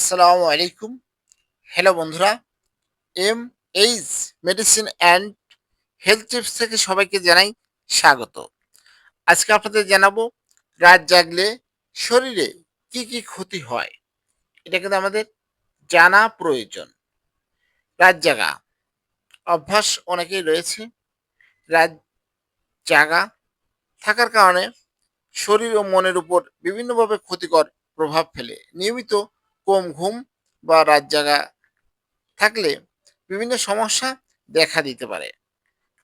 আসসালামু আলাইকুম। হ্যালো বন্ধুরা M H medicine and health tips থেকে সবাইকে জানাই স্বাগত। আজকে আপনাদের জানাব, রাত জাগলে শরীরে কি কি ক্ষতি হয়? এটা কিন্তু আমাদের জানা প্রয়োজন। রাত জাগা, অভ্যাস অনেকেই রয়েছে। রাত জাগা থাকার কারণে শরীর ও মনের উপর বিভিন্নভাবে ক্ষতিকর প্রভাব ফেলে। নিয়মিত কম ঘুম বা রাত জাগা থাকলে বিভিন্ন সমস্যা দেখা দিতে পারে।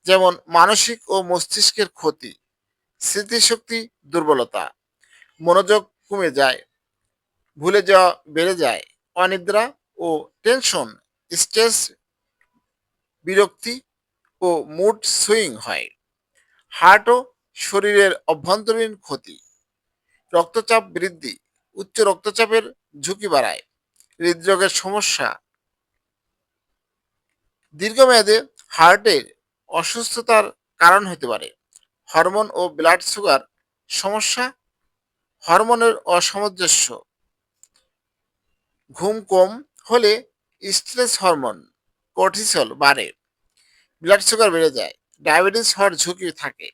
যেমন মানসিক ও মস্তিষ্কের ক্ষতি, স্মৃতিশক্তি দুর্বলতা, মনোযোগ কমে যায়, ভুলে যাওয়া বেড়ে যায়, অনিদ্রা ও টেনশন, স্ট্রেস, বিরক্তি ও মুড সুইং হয়। হার্ট ও শরীরের অভ্যন্তরীণ ক্ষতি, রক্তচাপ বৃদ্ধি উচ্চ রক্তচাপের ঝুঁকি বাড়ায়, হৃদরোগের সমস্যা। দীর্ঘমেয়াদে হার্টের অসুস্থতার কারণ হতে পারে। হরমোন ও ব্লাড সুগার সমস্যা, হরমোনের অসামঞ্জস্য। ঘুম কম হলে স্ট্রেস হরমোন, কর্টিসল বাড়ে, ব্লাড সুগার বেড়ে যায়, ডায়াবেটিস হওয়ার ঝুঁকি থাকে,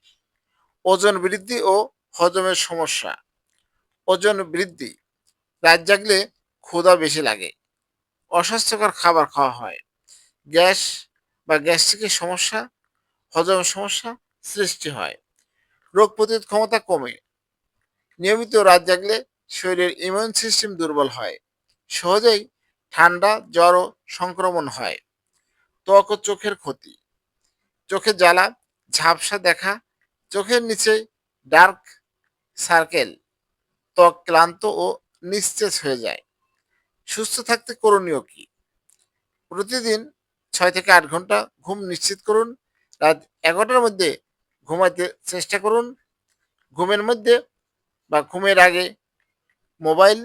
ওজন বৃদ্ধি ও হজমের সমস্যা। ওজন বৃদ্ধি। রাত জাগলে ক্ষুধা বেশি লাগে। অস্বাস্থ্যকর খাবার খাওয়া হয়। গ্যাস বা গ্যাস্ট্রিকের সমস্যা, হজম সমস্যা সৃষ্টি হয়। রোগ প্রতিরোধ ক্ষমতা কমে। নিয়মিত রাত জাগলে শরীরের ইমিউন সিস্টেম দুর্বল হয়। সহজেই ঠান্ডা, জ্বর সংক্রমণ হয়। ত্বক ও চোখের ক্ষতি। চোখের জ্বালা, ঝাপসা দেখা, চোখের নিচে ডার্ক সার্কেল ত্বক ক্লান্ত ও নিস্তেজ হয়ে যায়। সুস্থ থাকতে করণীয় কি? প্রতিদিন ছয় থেকে আট ঘণ্টা ঘুম নিশ্চিত করুন। রাত এগারোটার মধ্যে ঘুমাইতে চেষ্টা করুন। ঘুমের মধ্যে বা ঘুমের আগে মোবাইল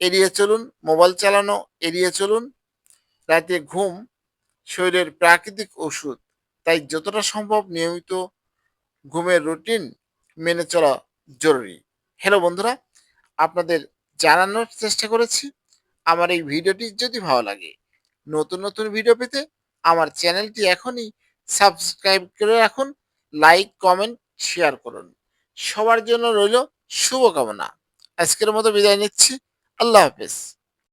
এড়িয়ে চলুন, মোবাইল চালানো এড়িয়ে চলুন। রাতে ঘুম শরীরের প্রাকৃতিক ওষুধ, তাই যতটা সম্ভব নিয়মিত ঘুমের রুটিন মেনে চলা জরুরি। হ্যালো বন্ধুরা, আপনাদের জানানোর চেষ্টা করেছি। আমার এই ভিডিওটি যদি ভালো লাগে, নতুন নতুন ভিডিও পেতে আমার চ্যানেলটি এখনই সাবস্ক্রাইব করে রাখুন, লাইক, কমেন্ট, শেয়ার করুন। সবার জন্য রইল শুভকামনা। আজকের মতো বিদায় নিচ্ছি। আল্লাহ হাফেজ।